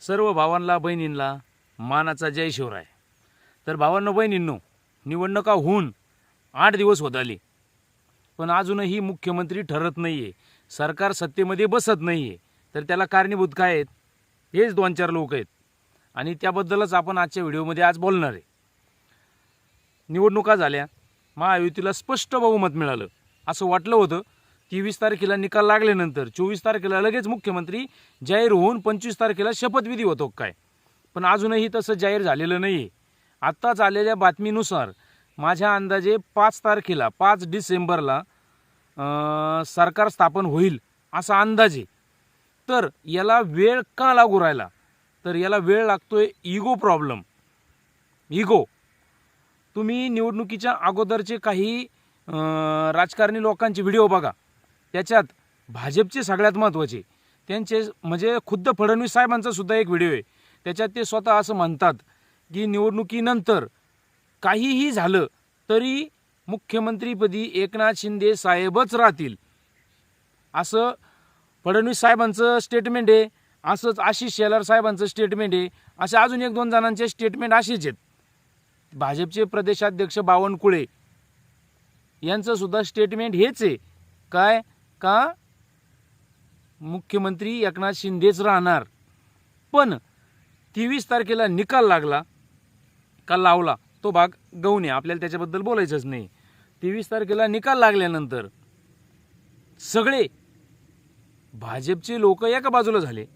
सर्व भावांना बहिणींना मानाचा जय शिवराय. तर भावांना बहिणींनो निवडणुका होऊन आठ दिवस होत आले. पण अजूनही मुख्यमंत्री ठरत नाही आहे सरकार सत्तेमध्ये बसत नाही आहे तर त्याला कारणीभूत काय आहेत? हेच दोन चार लोक आहेत. आणि त्याबद्दलच आपण आजच्या व्हिडिओमध्ये आज बोलणार आहे. निवडणुका झाल्या. महायुतीला स्पष्ट बहुमत मिळालं. असं वाटलं होतं. तेवीस तारखेला निकाल लागल्यानंतर चोवीस तारखेला लगेच मुख्यमंत्री जाहीर होऊन पंचवीस तारखेला शपथविधी होतो काय? पण अजूनही तसं जाहीर झालेलं नाही आहे आत्ताच आलेल्या बातमीनुसार माझ्या अंदाजे पाच तारखेला पाच डिसेंबरला सरकार स्थापन होईल असा अंदाज. आहे तर याला वेळ का लागू राहिला? तर याला वेळ लागतोय इगो प्रॉब्लेम. इगो तुम्ही निवडणुकीच्या अगोदरचे काही राजकारणी लोकांचे व्हिडिओ बघा. त्याच्यात भाजपचे सगळ्यात महत्त्वाचे त्यांचे म्हणजे खुद्द फडणवीस साहेबांचा सुद्धा एक व्हिडिओ आहे. त्याच्यात ते स्वतः असं म्हणतात की निवडणुकीनंतर काहीही झालं तरी मुख्यमंत्रीपदी एकनाथ शिंदे साहेबच राहतील. असं फडणवीस साहेबांचं स्टेटमेंट आहे. असंच आशिष शेलार साहेबांचं स्टेटमेंट आहे. असे अजून एक दोन जणांचे स्टेटमेंट असेच आहेत. भाजपचे प्रदेशाध्यक्ष बावनकुळे यांचं सुद्धा स्टेटमेंट हेच आहे. काय? का मुख्यमंत्री एकनाथ शिंदेच राहणार? पण तेवीस तारखेला निकाल लागला का लावला? तो भाग गौण आहे. आपल्याला त्याच्याबद्दल बोलायचंच नाही. तेवीस तारखेला निकाल लागल्यानंतर सगळे भाजपचे लोक एका बाजूला झाले.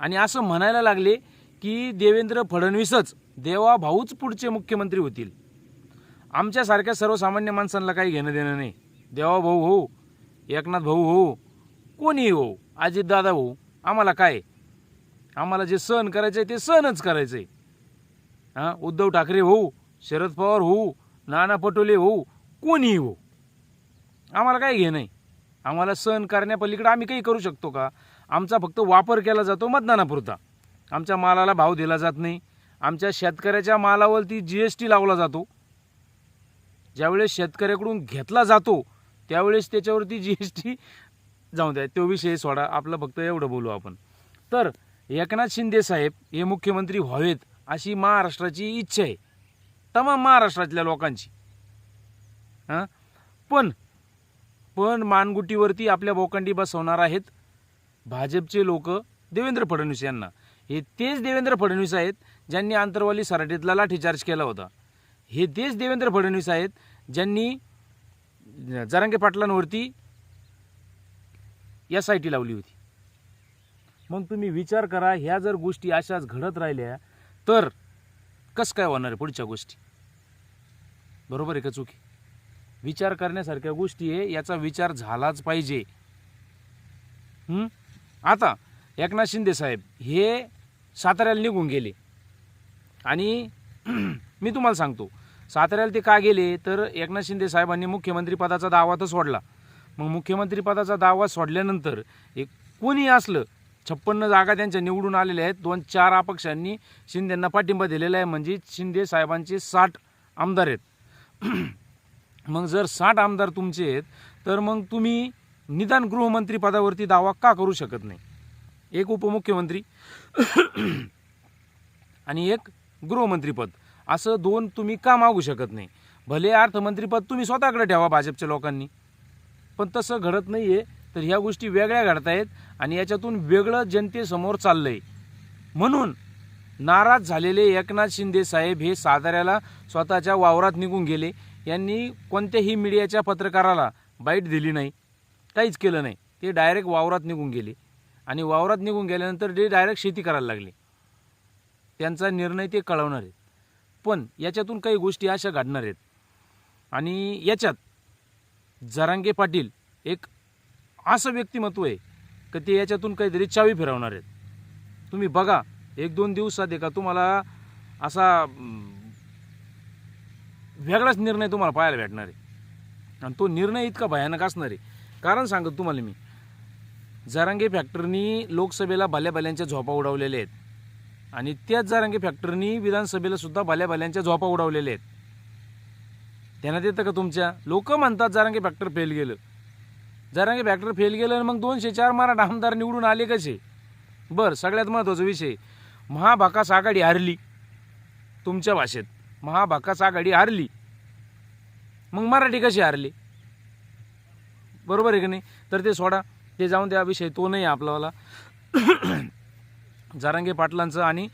आणि असं म्हणायला लागले की देवेंद्र फडणवीसच देवा भाऊच पुढचे मुख्यमंत्री होतील. आमच्यासारख्या सर्वसामान्य माणसांना काही घेणं देणं नाही. देवा भाऊ हो. एकनाथ भाऊ हो कोणी हो अजितदादा भाऊ आम्हाला काय? आम्हाला जे सहन करायचं आहे ते सहनच करायचं आहे हां? उद्धव ठाकरे हो शरद पवार हो नाना पटोले हो कोणीही हो आम्हाला काय घे नाही आम्हाला सहन करण्यापलीकडे आम्ही काही करू शकतो का? आमचा फक्त वापर केला जातो मतदानापुरता. आमच्या मालाला भाव दिला जात नाही. आमच्या शेतकऱ्याच्या मालावरती जी एस टी लावला जातो. ज्यावेळेस शेतकऱ्याकडून घेतला जातो त्यावेळेस त्याच्यावरती जी एस टी जाऊ द्या. तो विषय सोडा. आपलं फक्त एवढं बोलू आपण. तर एकनाथ शिंदे साहेब हे मुख्यमंत्री व्हावेत अशी महाराष्ट्राची इच्छा आहे. तमाम महाराष्ट्रातल्या लोकांची. हां? पण पण मानगुटीवरती आपल्या बोकांडी बसवणार आहेत भाजपचे लोक देवेंद्र फडणवीस यांना. हे तेच देवेंद्र फडणवीस आहेत ज्यांनी आंतरवाली सराठीतला लाठीचार्ज केला होता. हे तेच देवेंद्र फडणवीस आहेत ज्यांनी जरांगे पाटलांवरती एस आय टी लावली होती. मग तुम्ही विचार करा ह्या जर गोष्टी अशाच घडत राहिल्या तर कसं काय होणार आहे पुढच्या गोष्टी? बरोबर आहे का चुकी? विचार करण्यासारख्या गोष्टी आहे याचा विचार झालाच पाहिजे. आता एकनाथ शिंदे साहेब हे साताऱ्याला निघून गेले. आणि मी तुम्हाला सांगतो साताऱ्याला ते का गेले? तर एकनाथ शिंदे साहेबांनी मुख्यमंत्रीपदाचा दावा तर सोडला. मग मुख्यमंत्रीपदाचा दावा सोडल्यानंतर एक कोणी असलं छप्पन्न जागा त्यांच्या निवडून आलेल्या आहेत. दोन चार अपक्षांनी शिंदेंना पाठिंबा दिलेला आहे. म्हणजे शिंदे साहेबांचे साठ आमदार आहेत. मग जर साठ आमदार तुमचे आहेत तर मग तुम्ही निदान गृहमंत्रीपदावरती दावा का करू शकत नाही? एक उपमुख्यमंत्री आणि एक गृहमंत्रीपद असं दोन तुम्ही का मागू शकत नाही? भले अर्थमंत्रीपद तुम्ही स्वतःकडे ठेवा भाजपच्या लोकांनी. पण तसं घडत नाही आहे तर ह्या गोष्टी वेगळ्या घडत आहेत आणि याच्यातून वेगळं जनतेसमोर चाललंय. म्हणून नाराज झालेले एकनाथ शिंदे साहेब हे साताऱ्याला स्वतःच्या वावरात निघून गेले. यांनी कोणत्याही मीडियाच्या पत्रकाराला बाईट दिली नाही काहीच केलं नाही. ते डायरेक्ट वावरात निघून गेले. आणि वावरात निघून गेल्यानंतर ते डायरेक्ट शेती करायला लागले. त्यांचा निर्णय ते कळवणार आहेत. पण याच्यातून काही गोष्टी अशा घडणार आहेत. आणि याच्यात जरांगे पाटील एक असं व्यक्तिमत्व आहे की ते याच्यातून काहीतरी चावी फिरवणार आहेत. तुम्ही बघा एक दोन दिवसात एका तुम्हाला असा वेगळाच निर्णय तुम्हाला पाहायला भेटणार आहे. आणि तो निर्णय इतका भयानक असणार आहे. कारण सांगतो तुम्हाला मी जरांगे फॅक्टरनी लोकसभेला भल्या भल्यांच्या झोपा उडवलेल्या आहेत. आणि त्याच जरांगे फॅक्टरनी विधानसभेला सुद्धा भल्या भल्यांच्या झोपा उडवलेल्या आहेत. त्यांना देतं का तुमच्या? लोक म्हणतात जरांगे फॅक्टर फेल गेलं जरांगे फॅक्टर फेल गेलं आणि मग दोनशे चार मराठा आमदार निवडून आले कसे? बरं सगळ्यात महत्त्वाचा विषय महाभाकास आघाडी हारली. तुमच्या भाषेत महाभाकास आघाडी हारली. मग मराठी कशी हारली? बरोबर आहे की नाही? तर ते सोडा ते जाऊन द्या विषय तो नाही आहे आपलावाला जारांगे पाटलांचं आणि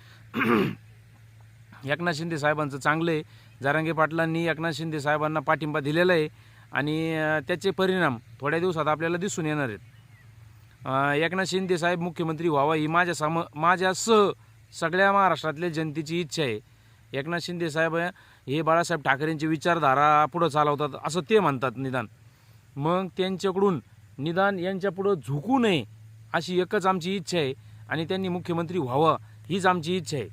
एकनाथ शिंदे साहेबांचं चांगलं आहे. जारांगे पाटलांनी एकनाथ शिंदे साहेबांना पाठिंबा दिलेला आहे आणि त्याचे परिणाम थोड्या दिवसात आपल्याला दिसून येणार आहेत. एकनाथ शिंदे साहेब मुख्यमंत्री व्हावा ही माझ्या सम माझ्यासह सगळ्या महाराष्ट्रातल्या जनतेची इच्छा आहे. एकनाथ शिंदे साहेब हे बाळासाहेब ठाकरेंची विचारधारा पुढं चालवतात असं ते म्हणतात निदान. मग त्यांच्याकडून निदान यांच्या पुढं झुकू नये अशी एकच आमची इच्छा आहे. आणि त्यांनी मुख्यमंत्री व्हावं हीच आमची इच्छा आहे.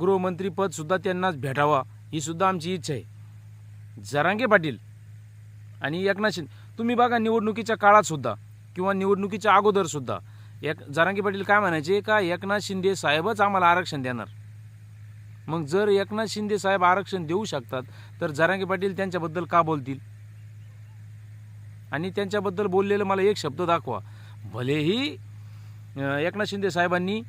गृहमंत्रीपदसुद्धा त्यांनाच भेटावा ही सुद्धा आमची इच्छा आहे. जरांगे पाटील आणि एकनाथ शिंदे तुम्ही बघा निवडणुकीच्या काळातसुद्धा किंवा निवडणुकीच्या अगोदरसुद्धा एक जरांगे पाटील काय म्हणायचे का एकनाथ शिंदे साहेबच आम्हाला आरक्षण देणार? मग जर एकनाथ शिंदे साहेब आरक्षण देऊ शकतात तर जरांगे पाटील त्यांच्याबद्दल का बोलतील? आणि त्यांच्याबद्दल बोललेलं मला एक शब्द दाखवा भलेही एकनाथ शिंदे साहेबांनी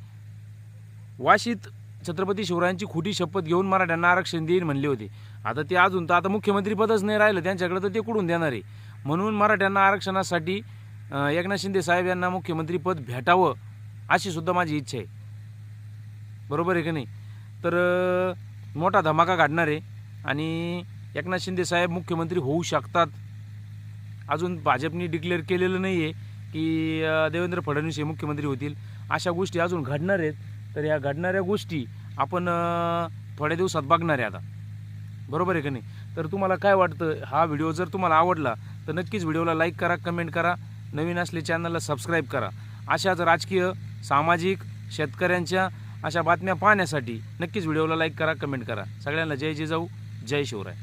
वाशीत छत्रपती शिवरायांची खोटी शपथ घेऊन मराठ्यांना आरक्षण देईन म्हणले होते. आता ते अजून तर आता मुख्यमंत्रीपदच नाही राहिलं त्यांच्याकडे तर ते कुठून देणार आहे? म्हणून मराठ्यांना आरक्षणासाठी एकनाथ शिंदे साहेब यांना मुख्यमंत्रीपद भेटावं अशी सुद्धा माझी इच्छा आहे. बरोबर आहे की नाही? तर मोठा धमाका काढणार आहे आणि एकनाथ शिंदे साहेब मुख्यमंत्री होऊ शकतात. अजून भाजपनी डिक्लेअर केलेलं नाही आहे की देवेंद्र फडणवीस हे मुख्यमंत्री होतील. अशा गोष्टी अजून घडणार आहेत. तर या घडणाऱ्या गोष्टी आपण थोड्या दिवसात बघणार आहे आता. बरोबर आहे का नाही? तर तुम्हाला काय वाटतं? हा व्हिडिओ जर तुम्हाला आवडला तर नक्कीच व्हिडिओला लाईक करा कमेंट करा. नवीन असले चॅनलला सबस्क्राईब करा. अशाच राजकीय सामाजिक शेतकऱ्यांच्या अशा बातम्या पाहण्यासाठी नक्कीच व्हिडिओला लाईक करा कमेंट करा. सगळ्यांना जय जिजाऊ जय शिवराय.